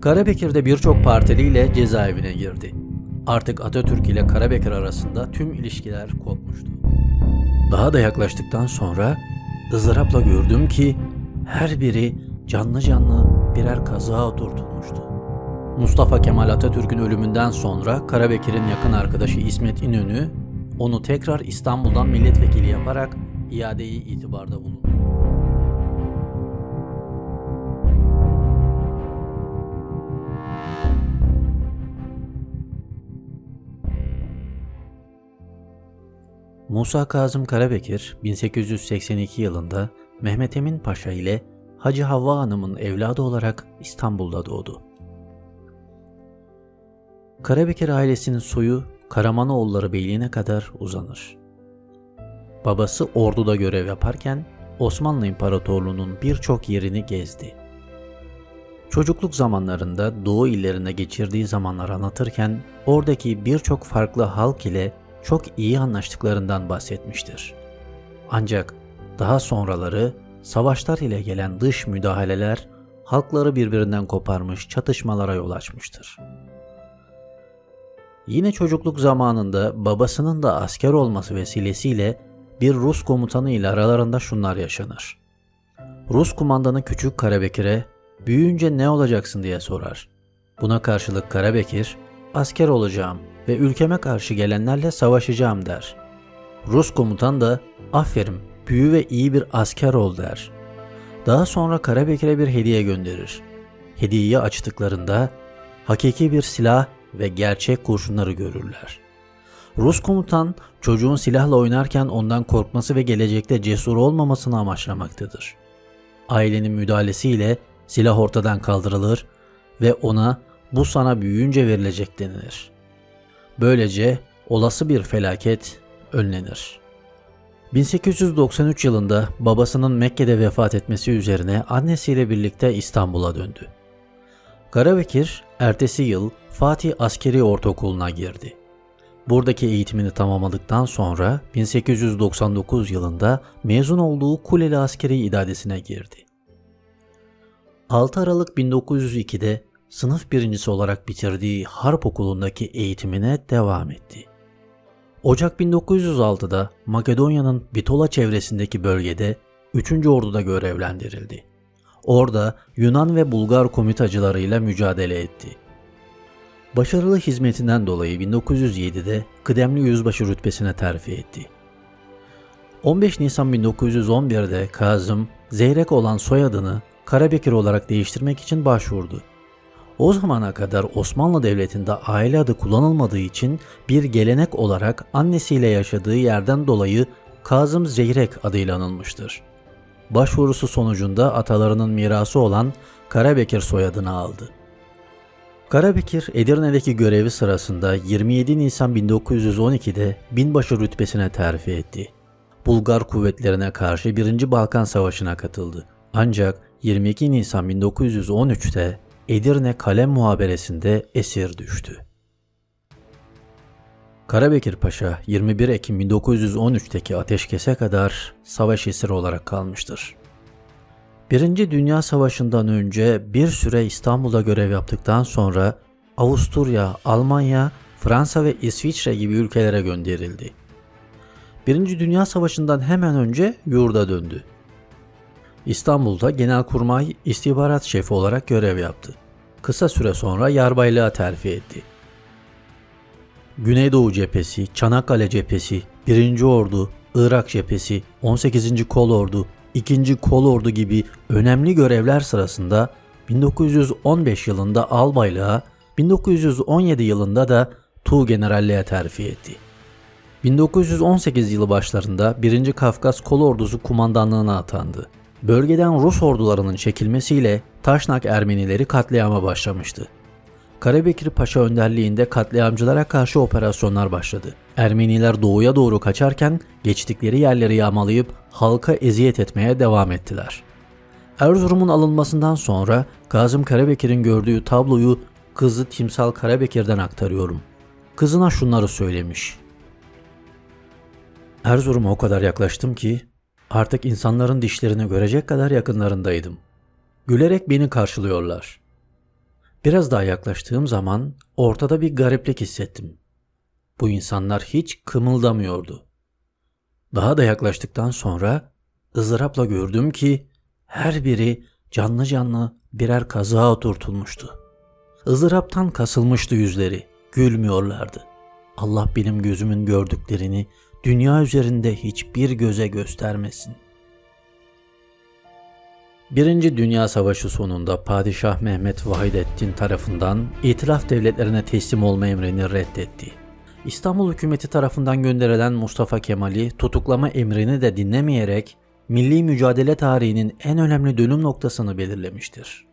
Karabekir'de birçok partiliyle cezaevine girdi. Artık Atatürk ile Karabekir arasında tüm ilişkiler kopmuştu. Daha da yaklaştıktan sonra ızdırapla gördüm ki her biri canlı canlı birer kazığa oturtulmuştu. Mustafa Kemal Atatürk'ün ölümünden sonra Karabekir'in yakın arkadaşı İsmet İnönü onu tekrar İstanbul'dan milletvekili yaparak iadeyi itibarda bulundu. Musa Kazım Karabekir 1882 yılında Mehmet Emin Paşa ile Hacı Havva Hanım'ın evladı olarak İstanbul'da doğdu. Karabekir ailesinin soyu Karamanoğulları Beyliğine kadar uzanır. Babası orduda görev yaparken Osmanlı İmparatorluğu'nun birçok yerini gezdi. Çocukluk zamanlarında Doğu illerinde geçirdiği zamanlar anlatırken oradaki birçok farklı halk ile çok iyi anlaştıklarından bahsetmiştir. Ancak daha sonraları savaşlar ile gelen dış müdahaleler halkları birbirinden koparmış çatışmalara yol açmıştır. Yine çocukluk zamanında babasının da asker olması vesilesiyle bir Rus komutanı ile aralarında şunlar yaşanır. Rus kumandanı Küçük Karabekir'e büyüyünce ne olacaksın diye sorar. Buna karşılık Karabekir, asker olacağım ve ülkeme karşı gelenlerle savaşacağım der. Rus komutan da aferin büyü ve iyi bir asker ol der. Daha sonra Karabekir'e bir hediye gönderir. Hediyeyi açtıklarında hakiki bir silah ve gerçek kurşunları görürler. Rus komutan çocuğun silahla oynarken ondan korkması ve gelecekte cesur olmamasını amaçlamaktadır. Ailenin müdahalesiyle silah ortadan kaldırılır ve ona bu sana büyüyünce verilecek denilir. Böylece olası bir felaket önlenir. 1893 yılında babasının Mekke'de vefat etmesi üzerine annesiyle birlikte İstanbul'a döndü. Karabekir ertesi yıl Fatih Askeri Ortaokulu'na girdi. Buradaki eğitimini tamamladıktan sonra 1899 yılında mezun olduğu Kuleli Askeri İdadesi'ne girdi. 6 Aralık 1902'de sınıf birincisi olarak bitirdiği Harp Okulu'ndaki eğitimine devam etti. Ocak 1906'da Makedonya'nın Bitola çevresindeki bölgede 3. Ordu'da görevlendirildi. Orada Yunan ve Bulgar komitacılarıyla mücadele etti. Başarılı hizmetinden dolayı 1907'de kıdemli yüzbaşı rütbesine terfi etti. 15 Nisan 1911'de Kazım, Zeyrek olan soyadını Karabekir olarak değiştirmek için başvurdu. O zamana kadar Osmanlı Devleti'nde aile adı kullanılmadığı için bir gelenek olarak annesiyle yaşadığı yerden dolayı Kazım Zeyrek adıyla anılmıştır. Başvurusu sonucunda atalarının mirası olan Karabekir soyadını aldı. Karabekir Edirne'deki görevi sırasında 27 Nisan 1912'de binbaşı rütbesine terfi etti. Bulgar kuvvetlerine karşı 1. Balkan Savaşı'na katıldı. Ancak 22 Nisan 1913'te Edirne Kalem Muhaberesinde esir düştü. Karabekir Paşa 21 Ekim 1913'teki ateşkese kadar savaş esiri olarak kalmıştır. Birinci Dünya Savaşı'ndan önce bir süre İstanbul'da görev yaptıktan sonra Avusturya, Almanya, Fransa ve İsviçre gibi ülkelere gönderildi. Birinci Dünya Savaşı'ndan hemen önce yurda döndü. İstanbul'da Genelkurmay İstihbarat Şefi olarak görev yaptı. Kısa süre sonra yarbaylığa terfi etti. Güneydoğu Cephesi, Çanakkale Cephesi, 1. Ordu, Irak Cephesi, 18. Kolordu, 2. Kolordu gibi önemli görevler sırasında 1915 yılında albaylığa, 1917 yılında da Tuğ Generalliğe terfi etti. 1918 yılı başlarında 1. Kafkas Kolordusu kumandanlığına atandı. Bölgeden Rus ordularının çekilmesiyle Taşnak Ermenileri katliama başlamıştı. Karabekir Paşa önderliğinde katliamcılara karşı operasyonlar başladı. Ermeniler doğuya doğru kaçarken geçtikleri yerleri yağmalayıp halka eziyet etmeye devam ettiler. Erzurum'un alınmasından sonra Kazım Karabekir'in gördüğü tabloyu kızı Timsal Karabekir'den aktarıyorum. Kızına şunları söylemiş. Erzurum'a o kadar yaklaştım ki artık insanların dişlerini görecek kadar yakınlarındaydım. Gülerek beni karşılıyorlar. Biraz daha yaklaştığım zaman ortada bir gariplik hissettim. Bu insanlar hiç kımıldamıyordu. Daha da yaklaştıktan sonra ızdırapla gördüm ki her biri canlı canlı birer kazığa oturtulmuştu. Izdıraptan kasılmıştı yüzleri, gülmüyorlardı. Allah benim gözümün gördüklerini dünya üzerinde hiçbir göze göstermesin. Birinci Dünya Savaşı sonunda Padişah Mehmet Vahidettin tarafından İtilaf devletlerine teslim olma emrini reddetti. İstanbul hükümeti tarafından gönderilen Mustafa Kemal'i tutuklama emrini de dinlemeyerek milli mücadele tarihinin en önemli dönüm noktasını belirlemiştir.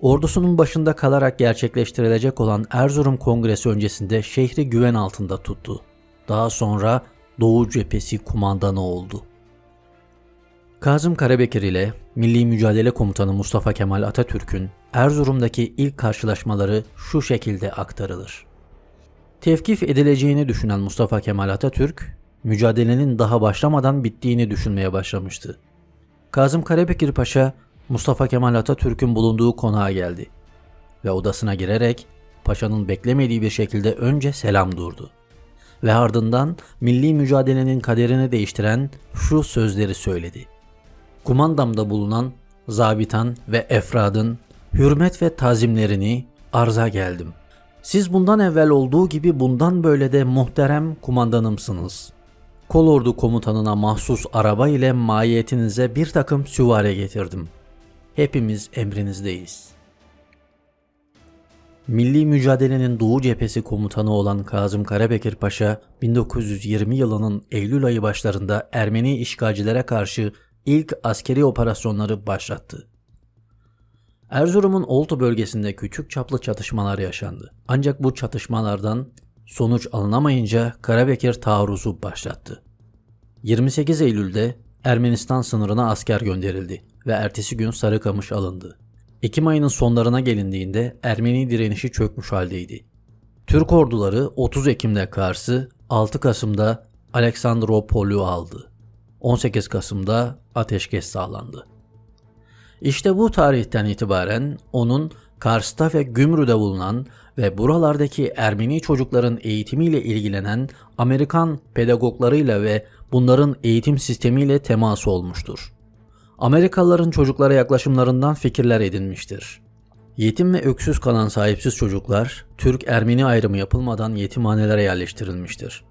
Ordusunun başında kalarak gerçekleştirilecek olan Erzurum Kongresi öncesinde şehri güven altında tuttu. Daha sonra Doğu Cephesi kumandanı oldu. Kazım Karabekir ile Milli Mücadele Komutanı Mustafa Kemal Atatürk'ün Erzurum'daki ilk karşılaşmaları şu şekilde aktarılır. Tevkif edileceğini düşünen Mustafa Kemal Atatürk, mücadelenin daha başlamadan bittiğini düşünmeye başlamıştı. Kazım Karabekir Paşa, Mustafa Kemal Atatürk'ün bulunduğu konağa geldi ve odasına girerek paşanın beklemediği bir şekilde önce selam durdu ve ardından milli mücadelenin kaderini değiştiren şu sözleri söyledi. Kumandamda bulunan zabitan ve efradın hürmet ve tazimlerini arza geldim. Siz bundan evvel olduğu gibi bundan böyle de muhterem kumandanımsınız. Kolordu komutanına mahsus araba ile mahiyetinize bir takım süvare getirdim. Hepimiz emrinizdeyiz. Milli mücadelenin Doğu Cephesi komutanı olan Kazım Karabekir Paşa 1920 yılının Eylül ayı başlarında Ermeni işgalcilere karşı ilk askeri operasyonları başlattı. Erzurum'un Oltu bölgesinde küçük çaplı çatışmalar yaşandı. Ancak bu çatışmalardan sonuç alınamayınca Karabekir taarruzu başlattı. 28 Eylül'de Ermenistan sınırına asker gönderildi ve ertesi gün Sarıkamış alındı. Ekim ayının sonlarına gelindiğinde Ermeni direnişi çökmüş haldeydi. Türk orduları 30 Ekim'de Kars'ı, 6 Kasım'da Aleksandropol'ü aldı. 18 Kasım'da ateşkes sağlandı. İşte bu tarihten itibaren onun Kars'ta ve Gümrü'de bulunan ve buralardaki Ermeni çocukların eğitimiyle ilgilenen Amerikan pedagoglarıyla ve bunların eğitim sistemiyle teması olmuştur. Amerikalıların çocuklara yaklaşımlarından fikirler edinmiştir. Yetim ve öksüz kalan sahipsiz çocuklar Türk-Ermeni ayrımı yapılmadan yetimhanelere yerleştirilmiştir.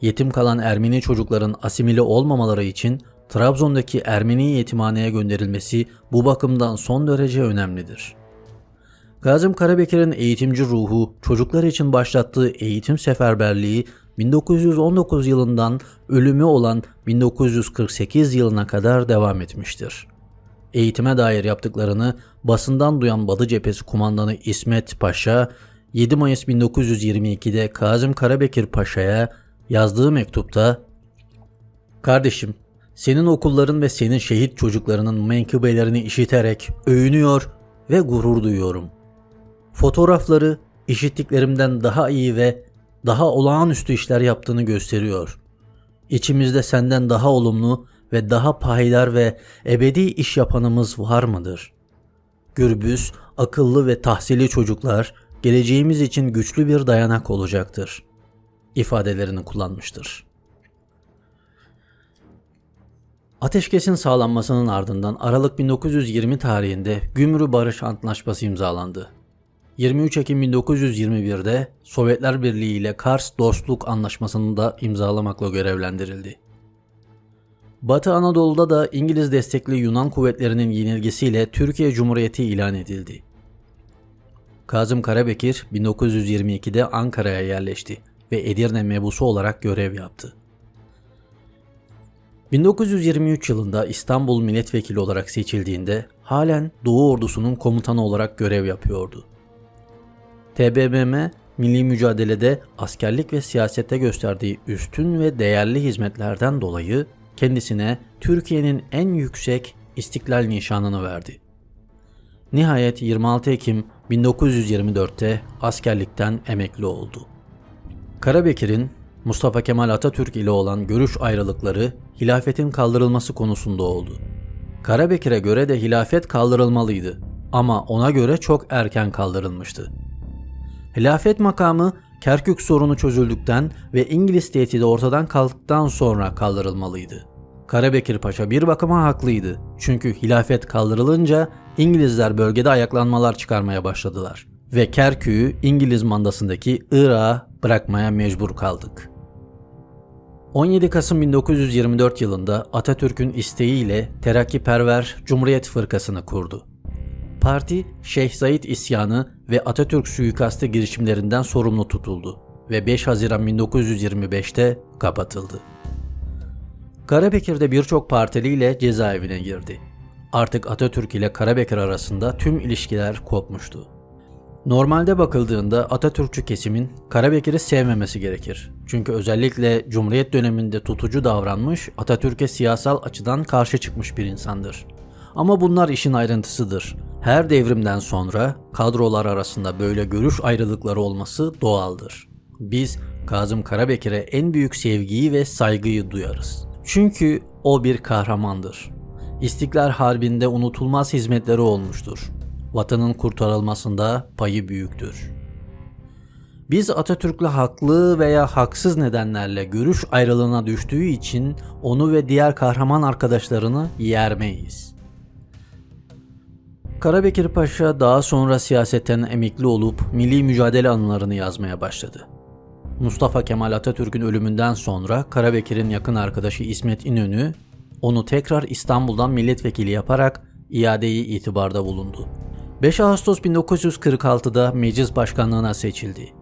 Yetim kalan Ermeni çocukların asimile olmamaları için Trabzon'daki Ermeni yetimhaneye gönderilmesi bu bakımdan son derece önemlidir. Kazım Karabekir'in eğitimci ruhu, çocuklar için başlattığı eğitim seferberliği 1919 yılından ölümü olan 1948 yılına kadar devam etmiştir. Eğitime dair yaptıklarını basından duyan Batı Cephesi Kumandanı İsmet Paşa 7 Mayıs 1922'de Kazım Karabekir Paşa'ya yazdığı mektupta Kardeşim, senin okulların ve senin şehit çocuklarının menkıbelerini işiterek övünüyor ve gurur duyuyorum. Fotoğrafları işittiklerimden daha iyi ve daha olağanüstü işler yaptığını gösteriyor. İçimizde senden daha olumlu ve daha payidar ve ebedi iş yapanımız var mıdır? Gürbüz, akıllı ve tahsili çocuklar geleceğimiz için güçlü bir dayanak olacaktır. ifadelerini kullanmıştır. Ateşkesin sağlanmasının ardından Aralık 1920 tarihinde Gümrü Barış Antlaşması imzalandı. 23 Ekim 1921'de Sovyetler Birliği ile Kars Dostluk Anlaşması'nı da imzalamakla görevlendirildi. Batı Anadolu'da da İngiliz destekli Yunan kuvvetlerinin yenilgisiyle Türkiye Cumhuriyeti ilan edildi. Kazım Karabekir 1922'de Ankara'ya yerleşti ve Edirne mebusu olarak görev yaptı. 1923 yılında İstanbul milletvekili olarak seçildiğinde halen Doğu Ordusu'nun komutanı olarak görev yapıyordu. TBMM milli mücadelede askerlik ve siyasette gösterdiği üstün ve değerli hizmetlerden dolayı kendisine Türkiye'nin en yüksek İstiklal Nişanını verdi. Nihayet 26 Ekim 1924'te askerlikten emekli oldu. Karabekir'in Mustafa Kemal Atatürk ile olan görüş ayrılıkları hilafetin kaldırılması konusunda oldu. Karabekir'e göre de hilafet kaldırılmalıydı. ama ona göre çok erken kaldırılmıştı. Hilafet makamı Kerkük sorunu çözüldükten ve İngiliz tehdidi ortadan kalktıktan sonra kaldırılmalıydı. Karabekir Paşa bir bakıma haklıydı. Çünkü hilafet kaldırılınca İngilizler bölgede ayaklanmalar çıkarmaya başladılar ve Kerkük'ü İngiliz mandasındaki Irak'a bırakmaya mecbur kaldık. 17 Kasım 1924 yılında Atatürk'ün isteğiyle Terakkiperver Cumhuriyet Fırkası'nı kurdu. Parti Şeyh Said isyanı ve Atatürk suikastı girişimlerinden sorumlu tutuldu ve 5 Haziran 1925'te kapatıldı. Karabekir'de birçok partiliyle cezaevine girdi. Artık Atatürk ile Karabekir arasında tüm ilişkiler kopmuştu. Normalde bakıldığında Atatürkçü kesimin Karabekir'i sevmemesi gerekir. Çünkü özellikle Cumhuriyet döneminde tutucu davranmış, Atatürk'e siyasal açıdan karşı çıkmış bir insandır. Ama bunlar işin ayrıntısıdır. Her devrimden sonra kadrolar arasında böyle görüş ayrılıkları olması doğaldır. Biz Kazım Karabekir'e en büyük sevgiyi ve saygıyı duyarız. Çünkü o bir kahramandır. İstiklal Harbi'nde unutulmaz hizmetleri olmuştur. Vatanın kurtarılmasında payı büyüktür. Biz Atatürk'le haklı veya haksız nedenlerle görüş ayrılığına düştüğü için onu ve diğer kahraman arkadaşlarını yermeyiz. Karabekir Paşa daha sonra siyasetten emekli olup milli mücadele anılarını yazmaya başladı. Mustafa Kemal Atatürk'ün ölümünden sonra Karabekir'in yakın arkadaşı İsmet İnönü onu tekrar İstanbul'dan milletvekili yaparak iadeyi itibarda bulundu. 5 Ağustos 1946'da meclis başkanlığına seçildi.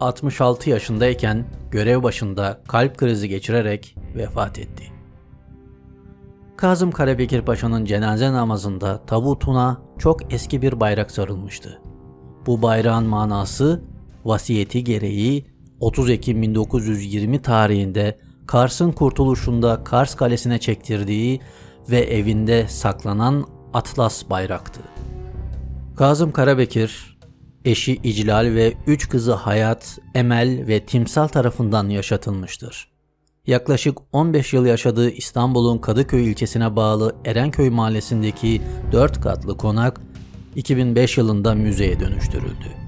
66 yaşındayken görev başında kalp krizi geçirerek vefat etti. Kazım Karabekir Paşa'nın cenaze namazında tabutuna çok eski bir bayrak sarılmıştı. Bu bayrağın manası vasiyeti gereği 30 Ekim 1920 tarihinde Kars'ın kurtuluşunda Kars Kalesi'ne çektirdiği ve evinde saklanan Atlas bayraktı. Kazım Karabekir, eşi İclal ve üç kızı Hayat, Emel ve Timsal tarafından yaşatılmıştır. Yaklaşık 15 yıl yaşadığı İstanbul'un Kadıköy ilçesine bağlı Erenköy mahallesindeki 4 katlı konak 2005 yılında müzeye dönüştürüldü.